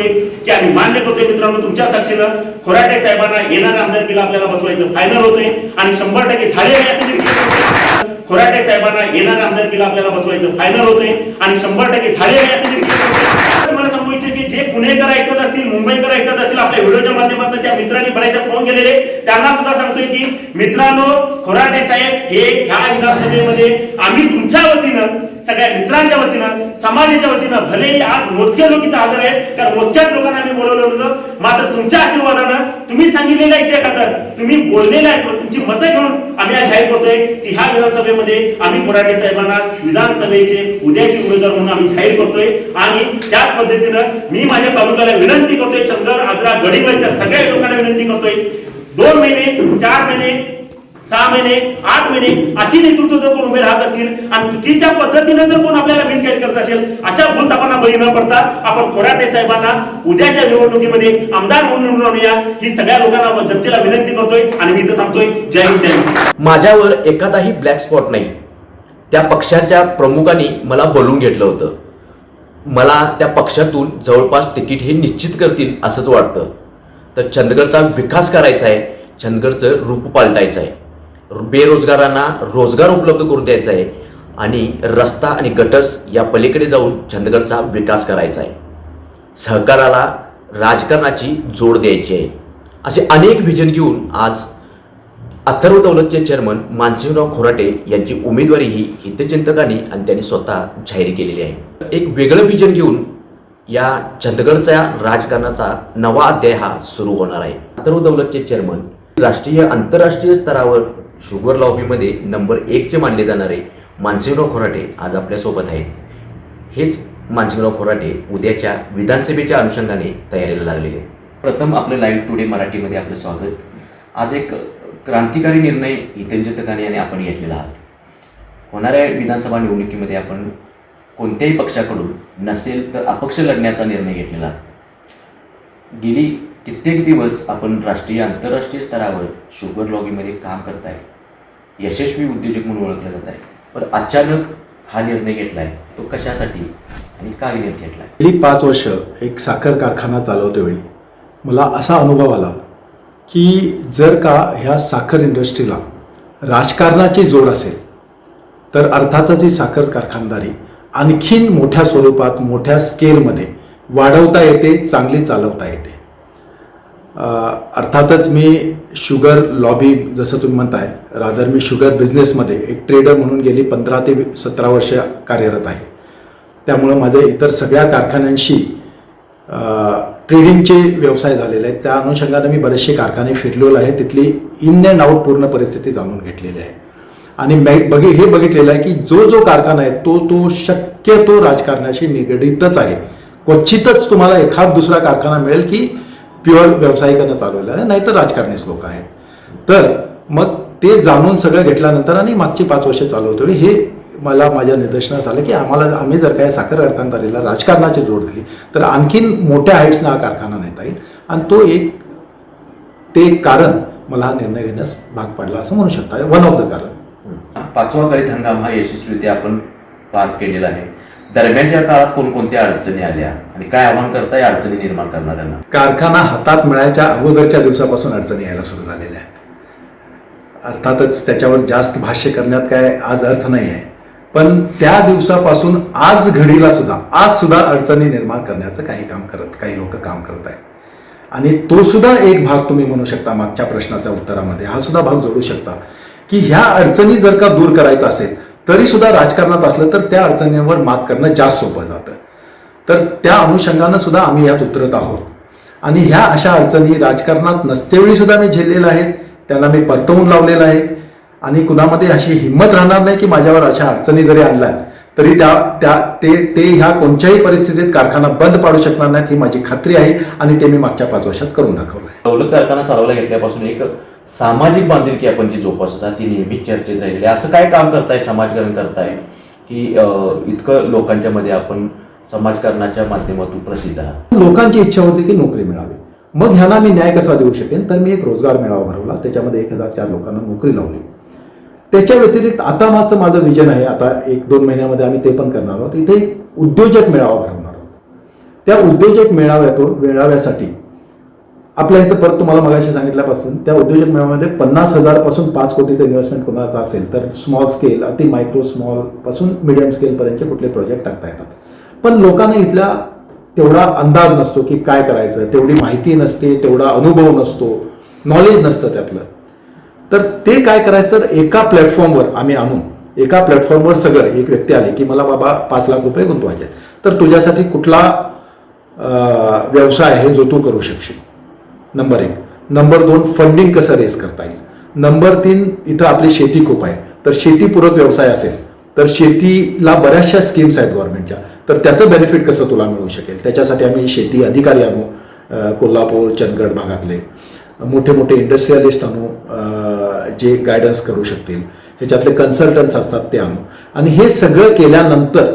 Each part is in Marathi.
करतोय की आम्ही मान्य करतोय मित्रांनो तुमच्या साक्षीनं खोराटे साहेबांना येणाऱ्या आमदारकीला आपल्याला बसवायचं फायनल होतोय आणि शंभर टक्के झाले खोराटे साहेबांना येणाऱ्या आमदारकीला आपल्याला बसवायचं फायनल होतंय आणि शंभर टक्के झाले मला सांगू इच्छित जे पुणेकर ऐकत असतील मुंबईकर ऐकत असतील आपल्या व्हिडिओच्या माध्यमातून त्या मित्रांनी बऱ्याचशा फोन केलेले. त्यांना सुद्धा सांगतोय की मित्रांनो खोराटे साहेब हे ह्या विधानसभेमध्ये आम्ही तुमच्या वतीनं सगळ्या मित्रांच्या वतीनं समाजाच्या वतीनं भलेही आज मोजक्या लोक इथं हजर आहेत कारण मोजक्याच लोकांना आम्ही बोलवलं होतं. मात्र तुमच्या आशीर्वादानं तुम्ही सांगितलेल्या इच्छा खातर तुम्ही बोललेल्या आहेत तुमची मतं घेऊन आम्ही आज जाहीर करतोय की ह्या विधानसभेमध्ये आम्ही कोराटे साहेबांना विधानसभेचे उद्याचे उमेदवार म्हणून आम्ही जाहीर करतोय. आणि त्याच पद्धतीनं मी मी माझ्या तालुक्याला विनंती करतोय चंदर आजरा गडिंगलच्या सगळ्या लोकांना विनंती करतोय. दोन महिने चार महिने सहा महिने आठ महिने अशी नेतृत्व जर कोण उभे राहत असतील आणि चुकीच्या पद्धतीने जर कोण आपल्याला मिसगाईड करत असेल अशा भूलतापांना बळी न पडता आपण कोराटे साहेबांना उद्याच्या निवडणुकीमध्ये आमदार म्हणून निवडून आणूया. ही सगळ्या लोकांना जनतेला विनंती करतोय आणि मी इथं थांबतोय. जय हिंद जय माझ्यावर एखादाही ब्लॅक स्पॉट नाही. त्या पक्षाच्या प्रमुखांनी मला बोलून घेतलं होतं. मला त्या पक्षातून जवळपास तिकीट हे निश्चित करतील असंच वाटतं. तर चंदगडचा विकास करायचा आहे चंदगडचं रूप पालटायचं आहे. बेरोजगारांना रोजगार उपलब्ध करून द्यायचा आहे आणि रस्ता आणि गटर्स या पलीकडे जाऊन चंदगडचा विकास करायचा आहे. सहकाराला राजकारणाची जोड द्यायची आहे. असे अनेक व्हिजन घेऊन आज अथर्व दौलतचे चेअरमन मानसिंहराव खोराटे यांची उमेदवारी ही हितचिंतकांनी आणि त्यांनी स्वतः जाहीर केलेली आहे. एक वेगळं विजन घेऊन या चंदगडच्या राजकारणाचा नवा अध्याय हा सुरू होणार आहे. अथर्व दौलतचे चेअरमन राष्ट्रीय आंतरराष्ट्रीय स्तरावर शुगर लॉबीमध्ये नंबर एकचे मानले जाणारे मानसिंहराव खोराटे आज आपल्यासोबत आहेत. हेच मानसिंहराव खोराटे उद्याच्या विधानसभेच्या अनुषंगाने तयारीला लागलेले आहेत. प्रथम आपलं लाईव्ह टुडे मराठीमध्ये आपलं स्वागत. आज एक क्रांतिकारी निर्णय हितचिंतकाने आणि आपण घेतलेला आहात. होणाऱ्या विधानसभा निवडणुकीमध्ये आपण कोणत्याही पक्षाकडून नसेल तर अपक्ष लढण्याचा निर्णय घेतलेला गेली कित्येक दिवस आपण राष्ट्रीय आंतरराष्ट्रीय स्तरावर शुगर लॉगीमध्ये काम करताय. यशस्वी उद्योजक म्हणून ओळखलं जात आहे. पण अचानक हा निर्णय घेतलाय. तो कशासाठी आणि का निर्णय घेतलाय? गेली पाच वर्ष एक साखर कारखाना चालवते वेळी मला असा अनुभव आला. की जर का ह्या साखर इंडस्ट्रीला राजकारणाची जोड असेल तर अर्थातच ही साखर कारखानदारी आणखीन मोठ्या स्वरूपात मोठ्या स्केलमध्ये वाढवता येते चांगली चालवता येते. अर्थातच मी शुगर लॉबी जसं तुम्ही म्हणताय रादर मी शुगर बिझनेसमध्ये एक ट्रेडर म्हणून गेली पंधरा ते सतरा वर्ष कार्यरत आहे. त्यामुळं माझे इतर सगळ्या कारखान्यांशी ट्रेडिंगचे व्यवसाय झालेले आहेत. त्या अनुषंगाने मी बरेचसे कारखाने फिरलेलो आहे. तिथली इन अँड आउट पूर्ण परिस्थिती जाणून घेतलेली आहे. आणि मै- बघि हे बघितलेलं आहे की जो जो कारखाना आहे तो तो शक्यतो राजकारणाशी निगडीतच आहे. क्वचितच तुम्हाला एखाद दुसरा कारखाना मिळेल की प्युअर व्यावसायिकांना चालवलेला आहे नाहीतर राजकारणीच लोक आहेत. तर मग ते जाणून सगळं घेतल्यानंतर आणि मागची पाच वर्ष चालवतो हे मला माझ्या निदर्शनास आलं की आम्हाला आम्ही जर काय साखर कारखानदारीला राजकारणाची जोड दिली तर आणखीन मोठ्या हाईट्सना हा कारखाना नेता येईल. आणि तो एक ते कारण मला हा निर्णय घेण्यास भाग पडला असं म्हणू शकता. वन ऑफ द कारण. पाचवा गळीत हंगाम हा यशस्वीरित्या आपण पार केलेला आहे. दरम्यानच्या काळात कोणकोणत्या अडचणी आल्या आणि काय आव्हान करता या अडचणी निर्माण करणाऱ्यांना? कारखाना हातात मिळायच्या अगोदरच्या दिवसापासून अडचणी यायला सुरू झालेल्या आहेत. अर्थातच त्याच्यावर जास्त भाष्य करण्यात काय आज अर्थ नाही आहे पण त्या दिवसापासून आज घडीला सुद्धा आज सुद्धा अडचणी निर्माण करण्याचं काही काम करत काही लोक काम करत आहेत. आणि तो सुद्धा एक भाग तुम्ही म्हणू शकता मागच्या प्रश्नाच्या उत्तरामध्ये. हा सुद्धा भाग जोडू शकता की ह्या अडचणी जर का दूर करायचं असेल तरी सुद्धा राजकारणात असलं तर त्या अडचणींवर मात करणं जास्त सोपं जातं. तर त्या अनुषंगानं सुद्धा आम्ही यात उतरत आहोत. आणि ह्या अशा अडचणी राजकारणात नसतेवेळी सुद्धा मी झेललेल्या आहेत त्यांना मी परतवून लावलेलं आहे. आणि कुणामध्ये अशी हिंमत राहणार नाही की माझ्यावर अशा अडचणी जरी आणल्या तरी त्या त्या ते ते ह्या कोणत्याही परिस्थितीत कारखाना बंद पाडू शकणार नाहीत ही माझी खात्री आहे आणि ते मी मागच्या पाच वर्षात करून दाखवलं आहे दौलत कारखाना चालवला घेतल्यापासून एक सामाजिक बांधिलकी आपण जी जोपासता ती नेहमीच चर्चेत राहिलेली आहे. असं काय काम करताय समाजकारण करताय की इतकं लोकांच्या मध्ये आपण समाजकारणाच्या माध्यमातून प्रसिद्ध आहात? लोकांची इच्छा होती की नोकरी मिळावी. मग ह्यांना मी न्याय कसा देऊ शकेन? तर मी एक रोजगार मेळावा भरवला त्याच्यामध्ये एक हजार चार लोकांना नोकरी लावली. त्याच्या व्यतिरिक्त आता माझं माझं विजन आहे आता एक दोन महिन्यामध्ये आम्ही ते पण करणार आहोत. इथे एक उद्योजक मेळावा भरवणार आहोत. त्या उद्योजक मेळाव्यातून मेळाव्यासाठी आपल्या इथं परत तुम्हाला मगाशी सांगितल्यापासून त्या उद्योजक मेळाव्यामध्ये पन्नास हजारपासून पाच कोटीचं इन्व्हेस्टमेंट कोणाचं असेल तर स्मॉल स्केल अति मायक्रो स्मॉलपासून मिडियम स्केलपर्यंतचे कुठले प्रोजेक्ट टाकता येतात. पण लोकांना इथल्या तेवढा अंदाज नसतो की काय करायचं तेवढी माहिती नसते तेवढा अनुभव नसतो नॉलेज नसतं त्यातलं. तर ते काय करायचं तर एका प्लॅटफॉर्मवर आम्ही आणून एका प्लॅटफॉर्मवर सगळं एक व्यक्ती आली की मला बाबा पाच लाख रुपये गुंतवायचे आहेत. तर तुझ्यासाठी कुठला व्यवसाय आहे जो तू करू शकशील? नंबर एक. नंबर दोन फंडिंग कसं रेस करता येईल? नंबर तीन इथं आपली शेती खूप आहे. तर शेतीपूरक व्यवसाय असेल तर शेतीला बऱ्याचशा स्कीम्स आहेत गव्हर्नमेंटच्या तर त्याचं बेनिफिट कसं तुला मिळू शकेल? त्याच्यासाठी आम्ही शेती अधिकारी आणू कोल्हापूर चंदगड भागातले. मोठे मोठे इंडस्ट्रियलिस्ट आणू जे गायडन्स करू शकतील. ह्याच्यातले कन्सल्टंट्स असतात ते आणू आणि हे सगळं केल्यानंतर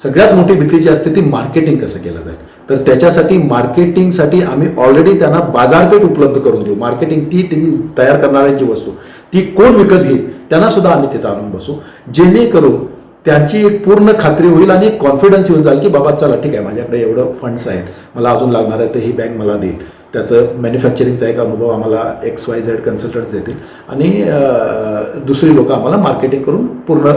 सगळ्यात मोठी भीती जी असते ती मार्केटिंग कसं केलं जाईल? तर त्याच्यासाठी मार्केटिंगसाठी आम्ही ऑलरेडी त्यांना बाजारपेठ उपलब्ध करून देऊ. मार्केटिंग ती त्यांनी तयार करणाऱ्यांची वस्तू ती कोण विकत घेईल त्यांना सुद्धा आम्ही तिथं आणून बसू. जेणेकरून त्यांची एक पूर्ण खात्री होईल आणि एक कॉन्फिडन्स येऊन जाईल की बाबा चला ठीक आहे माझ्याकडे एवढं फंड्स आहेत. मला अजून लागणार आहे तर ही बँक मला देईल. त्याचं मॅन्युफॅक्चरिंगचा एक अनुभव आम्हाला एक्स वाय झेड कन्सल्टंट्स देतील. आणि दुसरी लोक आम्हाला मार्केटिंग करून पूर्ण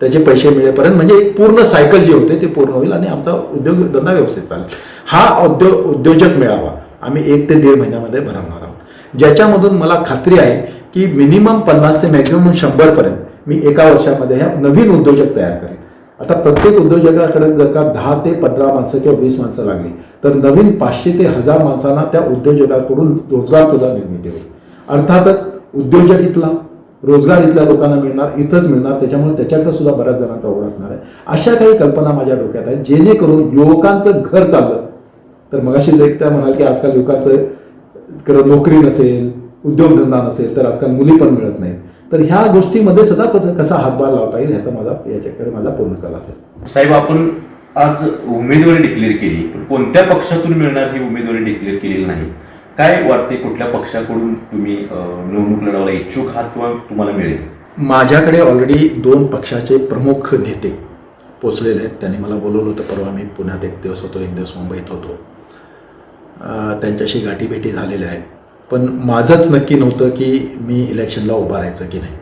त्याचे पैसे मिळेपर्यंत म्हणजे एक पूर्ण सायकल जी होते ती पूर्ण होईल आणि आमचा उद्योग धंदा व्यवस्थित चालेल. हा उद्योग उद्योजक मेळावा आम्ही एक ते दीड महिन्यामध्ये भरवणार आहोत. ज्याच्यामधून मला खात्री आहे की मिनिमम पन्नास ते मॅक्झिमम शंभरपर्यंत मी एका वर्षामध्ये ह्या नवीन उद्योजक तयार करेन. आता प्रत्येक उद्योजकाकडे जर का दहा ते पंधरा माणसं किंवा वीस माणसं लागली तर नवीन पाचशे ते हजार माणसांना त्या उद्योजकाकडून रोजगार सुद्धा निर्मिती होईल. अर्थातच उद्योजक इथला रोजगार इथल्या लोकांना मिळणार इथंच मिळणार त्याच्यामुळे त्याच्याकडे सुद्धा बऱ्याच जणांचा ओढ असणार आहे. अशा काही कल्पना माझ्या डोक्यात आहेत जेणेकरून युवकांचं घर चाललं. तर मगाशी एकट्या म्हणाल की आजकाल युवकांचं कडे नोकरी नसेल उद्योगधंदा नसेल तर आजकाल मुली पण मिळत नाहीत. तर ह्या गोष्टीमध्ये सुद्धा कसा- कसा हातभार लावता येईल ह्याचा माझा याच्याकडे माझा पूर्ण कल असेल. साहेब आपण आज उमेदवारी डिक्लेअर केली पण कोणत्या पक्षातून मिळणार ही उमेदवारी डिक्लेअर केलेली नाही? काय वाटते कुठल्या पक्षाकडून तुम्ही निवडणूक लढवायला इच्छुक आहात किंवा तुम्हाला मिळेल? माझ्याकडे ऑलरेडी दोन पक्षाचे प्रमुख नेते पोचलेले आहेत. त्यांनी मला बोलवलं होतं परवा मी पुण्यात एक दिवस होतो एक दिवस मुंबईत होतो. त्यांच्याशी गाठीभेटी झालेल्या आहेत. पण माझंच नक्की नव्हतं की मी इलेक्शनला उभा राहायचं की नाही.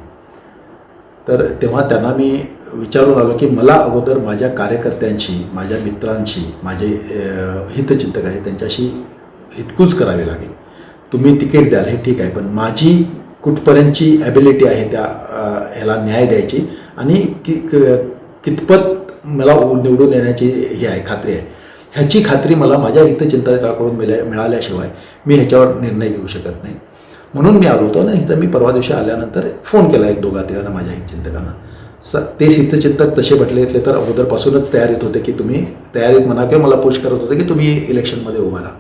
तर तेव्हा त्यांना मी विचारून आलो की मला अगोदर माझ्या कार्यकर्त्यांशी माझ्या मित्रांशी माझे हितचिंतक आहे त्यांच्याशी हितकूच करावी लागेल. तुम्ही तिकीट द्याल हे ठीक आहे पण माझी कुठपर्यंतची ॲबिलिटी आहे त्या ह्याला न्याय द्यायची आणि कि क- कितपत मला निवडून येण्याची ही आहे खात्री आहे. ह्याची खात्री मला माझ्या हितचिंतकाकडून मिळा मिळाल्याशिवाय मी ह्याच्यावर निर्णय घेऊ शकत नाही. म्हणून मी आलो होतो आणि इथं मी परवा दिवशी आल्यानंतर फोन केला एक दोघा तिघांना माझ्या हितचिंतकांना स ते हितचिंतक तसे म्हटले तर अगोदरपासूनच तयारीत होते की तुम्ही तयारीत म्हणा किंवा मला पुश करत होते की तुम्ही इलेक्शनमध्ये उभा राहा.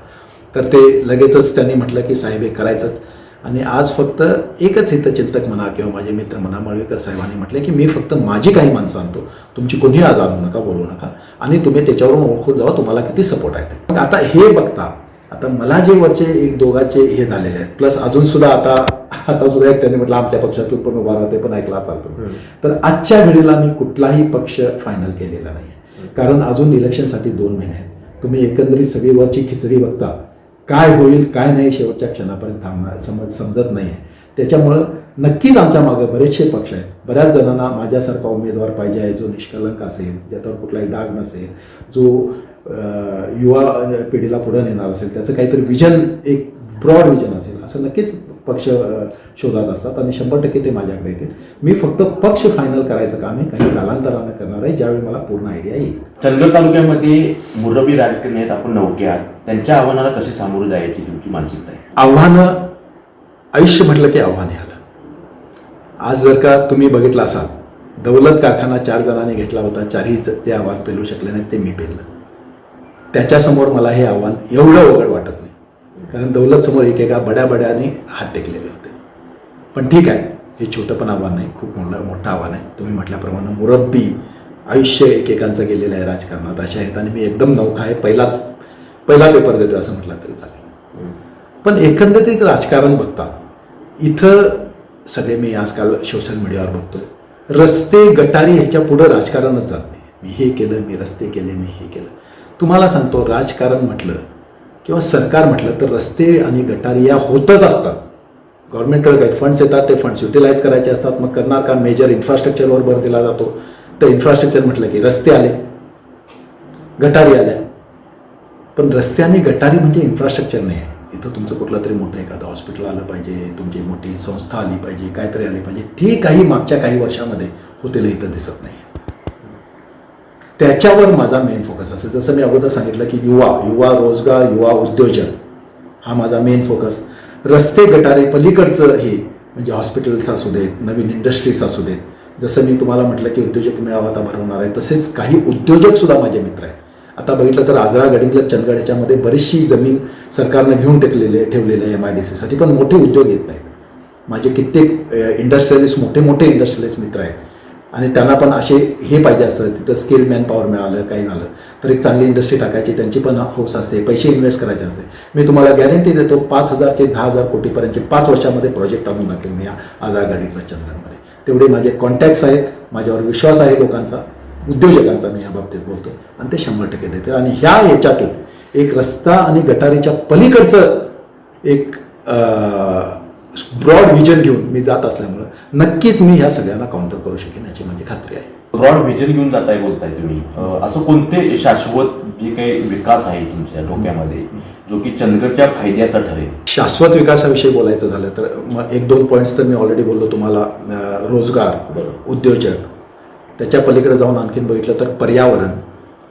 तर ते लगेचच त्यांनी म्हटलं की साहेब हे करायचंच. आणि आज फक्त एकच हितचिंतक म्हणा किंवा माझे मित्र म्हणा मळवीकर साहेबांनी म्हटले की मी फक्त माझी काही माणसं आणतो. तुमची कोणी आज आणू नका बोलू नका. आणि तुम्ही त्याच्यावरून ओळखून जावा तुम्हाला किती सपोर्ट आहे मग आता हे बघता आता मला जे वरचे एक दोघांचे हे झालेले आहेत. प्लस अजून सुद्धा आता आता सुद्धा एक त्यांनी म्हटलं आमच्या पक्षातून पण उभा राहते पण ऐकला असाल तुम्ही. तर आजच्या घडीला मी कुठलाही पक्ष फायनल केलेला नाही कारण अजून इलेक्शनसाठी दोन महिने आहेत. तुम्ही एकंदरीत सगळी वरची खिचडी बघता काय होईल काय नाही शेवटच्या क्षणापर्यंत थांबणार समज समजत नाही आहे त्याच्यामुळं नक्कीच आमच्या मागे बरेचसे पक्ष आहेत. बऱ्याच जणांना माझ्यासारखा उमेदवार पाहिजे आहे जो निष्कलंक असेल ज्याच्यावर कुठलाही डाग नसेल जो युवा पिढीला पुढे नेणार असेल त्याचं काहीतरी विजन एक ब्रॉड विजन असेल असं नक्कीच पक्ष शोधात असतात आणि शंभर टक्के ते माझ्याकडे येतील. मी फक्त पक्ष फायनल करायचं काम आहे काही कालांतरानं करणार आहे ज्यावेळी मला पूर्ण आयडिया येईल. चंदगड तालुक्यामध्ये मुरबी राजकारणी आहेत आपण नौके आहात. त्यांच्या आव्हानाला कशी सामोरं जायची तुमची मानसिकता आहे? आव्हानं आयुष्य म्हटलं की आव्हाने आलं. आज जर का तुम्ही बघितलं असाल दौलत कारखाना चार जणांनी घेतला होता चारही ते आव्हान पेलू शकले नाहीत ते मी पेललं. त्याच्यासमोर मला हे आव्हान एवढं अवघड वाटत नाही. कारण दौलतसमोर एकेका बड्या बड्याने हात टेकलेले होते. पण ठीक आहे हे छोटं पण आव्हान नाही खूप मोठं मोठं आव्हान आहे. तुम्ही म्हटल्याप्रमाणे मुरब्बी आयुष्य एकेकांचं गेलेलं आहे राजकारणात. अशा हेताने मी एकदम नौखा आहे. पहिलाच पहिला पेपर देतो असं म्हटलं तरी चालेल. पण एकंदरीत राजकारण बघता इथं सगळे मी आजकाल सोशल मीडियावर बघतोय. रस्ते गटारी ह्याच्या पुढं राजकारणच जात नाही. मी हे केलं मी रस्ते केले मी हे केलं. तुम्हाला सांगतो राजकारण म्हटलं किंवा सरकार म्हटलं तर रस्ते आणि गटारी या होतच असतात. गव्हर्नमेंटकडे काही फंड्स येतात ते फंड्स युटिलाइज करायचे असतात. मग करणार का? मेजर इन्फ्रास्ट्रक्चरवर भर दिला जातो. तर इन्फ्रास्ट्रक्चर म्हटलं की रस्ते आले गटारी आल्या. पण रस्ते आणि गटारी म्हणजे इन्फ्रास्ट्रक्चर नाही. आहे इथं तुमचं कुठलं तरी मोठं एखादं हॉस्पिटल आलं पाहिजे तुमची मोठी संस्था आली पाहिजे काहीतरी आली पाहिजे. ते काही मागच्या काही वर्षामध्ये होतेलं इथं दिसत नाही. त्याच्यावर माझा मेन फोकस असेल जसं मी अगोदर सांगितलं की युवा युवा रोजगार युवा उद्योजक हा माझा मेन फोकस रस्ते गटारे पलीकडचं हे म्हणजे हॉस्पिटल्स असू देत नवीन इंडस्ट्रीज असू देत जसं मी तुम्हाला म्हटलं की उद्योजक मेळावा आता भरवणार आहे तसेच काही उद्योजकसुद्धा माझे मित्र आहेत. आता बघितलं तर आजरा गडिंगला चंदगड याच्यामध्ये बरीचशी जमीन सरकारनं घेऊन टेकलेले ठेवलेले आहे एम आय डी सीसाठी पण मोठे उद्योग येत नाहीत. माझे कित्येक इंडस्ट्रियलिस्ट मोठे मोठे इंडस्ट्रियलिस्ट मित्र आहेत. आणि त्यांना पण असे हे पाहिजे असतं तिथं स्किल मॅन पॉवर मिळालं काही झालं तर एक चांगली इंडस्ट्री टाकायची त्यांची पण हौस असते पैसे इन्व्हेस्ट करायचे असते. मी तुम्हाला गॅरंटी देतो पाच हजार ते दहा हजार कोटीपर्यंतचे पाच वर्षामध्ये प्रोजेक्ट आणून दाखवेन मी या आझाद गाडीतल्या तेवढे माझे कॉन्टॅक्ट्स आहेत माझ्यावर विश्वास आहे लोकांचा उद्योजकांचा मी या बाबतीत बोलतो आणि ते शंभर टक्के देते आणि ह्या ह्याच्यातून एक रस्ता आणि गटारीच्या पलीकडचं एक ब्रॉड विजन घेऊन मी जात असल्यामुळं नक्कीच मी ह्या सगळ्यांना काउंटर करू शकेन याची माझी खात्री आहे. ब्रॉड व्हिजन घेऊन जाताय बोलताय तुम्ही. असं कोणते शाश्वत जे काही विकास आहे तुमच्या डोक्यामध्ये जो की चंदगडच्या फायद्याचा ठरेल? शाश्वत विकासाविषयी बोलायचं झालं तर मग एक दोन पॉईंट्स तर मी ऑलरेडी बोललो तुम्हाला रोजगार. उद्योजक त्याच्या पलीकडे जाऊन आणखीन बघितलं तर पर्यावरण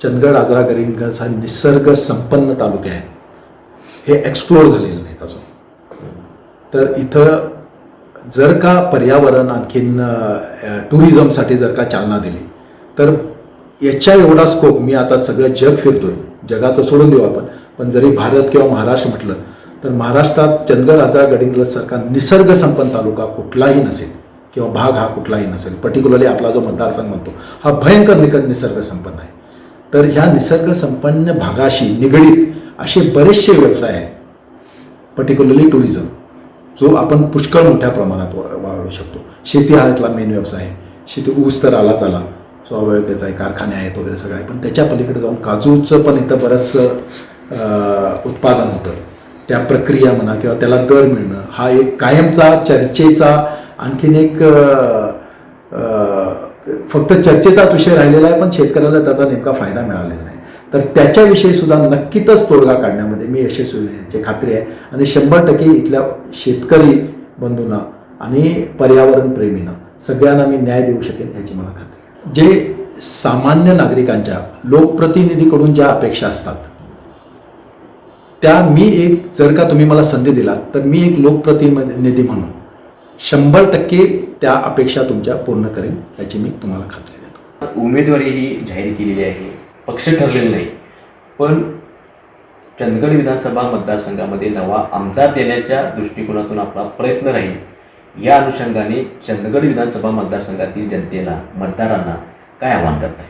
चंदगड आजरा गरींगज हा निसर्ग संपन्न तालुके आहे हे एक्सप्लोर झालेले नाहीत अजून. तर इथं जर का पर्यावरण आणखीन टुरिझमसाठी जर का चालना दिली तर याच्या एवढा स्कोप मी आता सगळं जग फिरतोय. जगाचं सोडून देऊ आपण. पण जरी भारत किंवा महाराष्ट्र म्हटलं तर महाराष्ट्रात चंदगड आजार गडिंगलजसारखा निसर्ग संपन्न तालुका कुठलाही नसेल किंवा भाग हा कुठलाही नसेल पर्टिक्युलरली आपला जो मतदारसंघ म्हणतो हा भयंकर निकट निसर्ग संपन्न आहे. तर ह्या निसर्ग संपन्न भागाशी निगडीत असे बरेचसे व्यवसाय आहेत पर्टिक्युलरली टुरिझम जो आपण पुष्कळ मोठ्या प्रमाणात वा- वाढवू शकतो. शेती हा इथला मेन व्यवसाय आहे. शेती ऊस तर आलाच आला. स्वाभाविकच आहे. कारखाने आहेत वगैरे सगळं आहे पण त्याच्या पलीकडे जाऊन काजूचं पण इथं बरंचसं उत्पादन होतं. त्या प्रक्रिया म्हणा किंवा त्याला दर मिळणं हा एक कायमचा चर्चेचा आणखीन एक फक्त चर्चेचाच विषय राहिलेला आहे. पण शेतकऱ्याला त्याचा नेमका फायदा मिळालेला नाही. तर त्याच्याविषयी सुद्धा नक्कीच तोडगा काढण्यामध्ये मी यशस्वी होईल याची खात्री आहे. आणि शंभर टक्के इथल्या शेतकरी बंधूंना आणि पर्यावरण प्रेमींना सगळ्यांना मी न्याय देऊ शकेन याची मला खात्री आहे. जे सामान्य नागरिकांच्या लोकप्रतिनिधीकडून ज्या अपेक्षा असतात त्या मी एक जर का तुम्ही मला संधी दिला तर मी एक लोकप्रतिनिधी म्हणून शंभर टक्के त्या अपेक्षा तुमच्या पूर्ण करेन याची मी तुम्हाला खात्री देतो. उमेदवारी ही जाहीर केलेली आहे. पक्ष ठरलेले नाही. पण चंदगड विधानसभा मतदारसंघामध्ये नवा आमदार देण्याच्या दृष्टिकोनातून आपला प्रयत्न राहील. या अनुषंगाने चंदगड विधानसभा मतदारसंघातील जनतेला मतदारांना काय आवाहन करताय?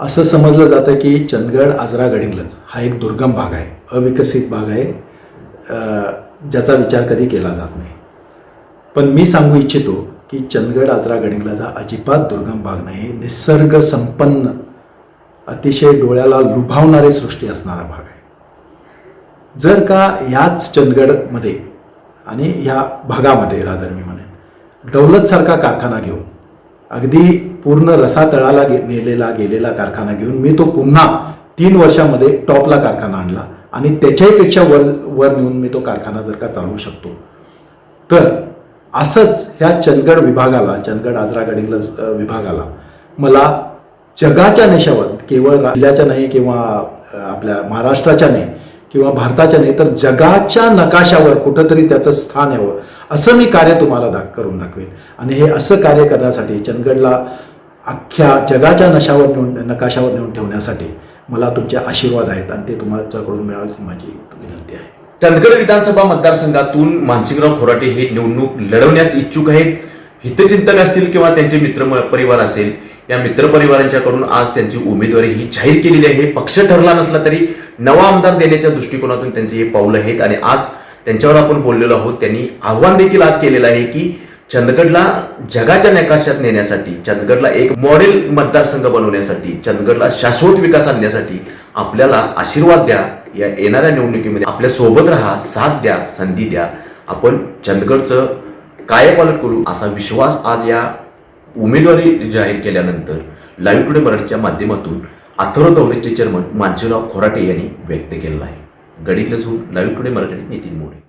असं समजलं जातं की चंदगड आजरा गडिंगलज हा एक दुर्गम भाग आहे अविकसित भाग आहे ज्याचा विचार कधी केला जात नाही. पण मी सांगू इच्छितो की चंदगड आजरा गडिंगलज हा अजिबात दुर्गम भाग नाही निसर्ग संपन्न अतिशय डोळ्याला लुभावणारी सृष्टी असणारा भाग आहे. जर का याच चंदगडमध्ये आणि ह्या भागामध्ये रादर मी म्हणेन दौलतसारखा कारखाना घेऊन अगदी पूर्ण रसातळाला गे नेलेला गेलेला कारखाना घेऊन मी तो पुन्हा तीन वर्षामध्ये टॉपला कारखाना आणला आणि त्याच्याहीपेक्षा वर वर नेऊन मी तो कारखाना जर का चालवू शकतो तर असंच ह्या चंदगड विभागाला चंदगड आजरा गडिंगलज विभागाला मला जगाच्या नेशावर केवळ राज्याच्या नाही किंवा आपल्या महाराष्ट्राच्या नाही किंवा भारताच्या नाही तर जगाच्या नकाशावर कुठंतरी त्याचं स्थान यावं. असं मी कार्य तुम्हाला दाख करून दाखवेन. आणि हे असं कार्य करण्यासाठी चंदगडला अख्ख्या जगाच्या नशावर नेऊन नकाशावर नेऊन ठेवण्यासाठी मला तुमचे आशीर्वाद आहेत आणि ते तुमच्याकडून मिळावे माझी विनंती आहे. चंदगड विधानसभा मतदारसंघातून मानसिंगराव खोराटे हे निवडणूक लढवण्यास इच्छुक आहेत. हितचिंतक असतील किंवा त्यांचे मित्र परिवार असेल या मित्रपरिवारांच्याकडून आज त्यांची उमेदवारी ही जाहीर केलेली आहे. पक्ष ठरला नसला तरी नवा आमदार देण्याच्या दृष्टिकोनातून त्यांचे हे पाऊल आहेत आणि आज त्यांच्यावर आपण बोललेलो आहोत. त्यांनी आव्हान देखील आज केलेलं आहे की चंदगडला जगाच्या नकाशात नेण्यासाठी चंदगडला एक मॉडेल मतदारसंघ बनवण्यासाठी चंदगडला शाश्वत विकास आणण्यासाठी आपल्याला आशीर्वाद द्या. या येणाऱ्या निवडणुकीमध्ये आपल्यासोबत राहा साथ द्या संधी द्या. आपण चंदगडचं कायपालट करू असा विश्वास आज या उमेदवारी जाहीर केल्यानंतर लाईव्ह टुडे मराठीच्या माध्यमातून अथर्व दौरेचे चेअरमन मानसीराव खोराटे यांनी व्यक्त केलेला आहे. गडिंग लाईव्ह टुडे मराठी नितीन मोरे.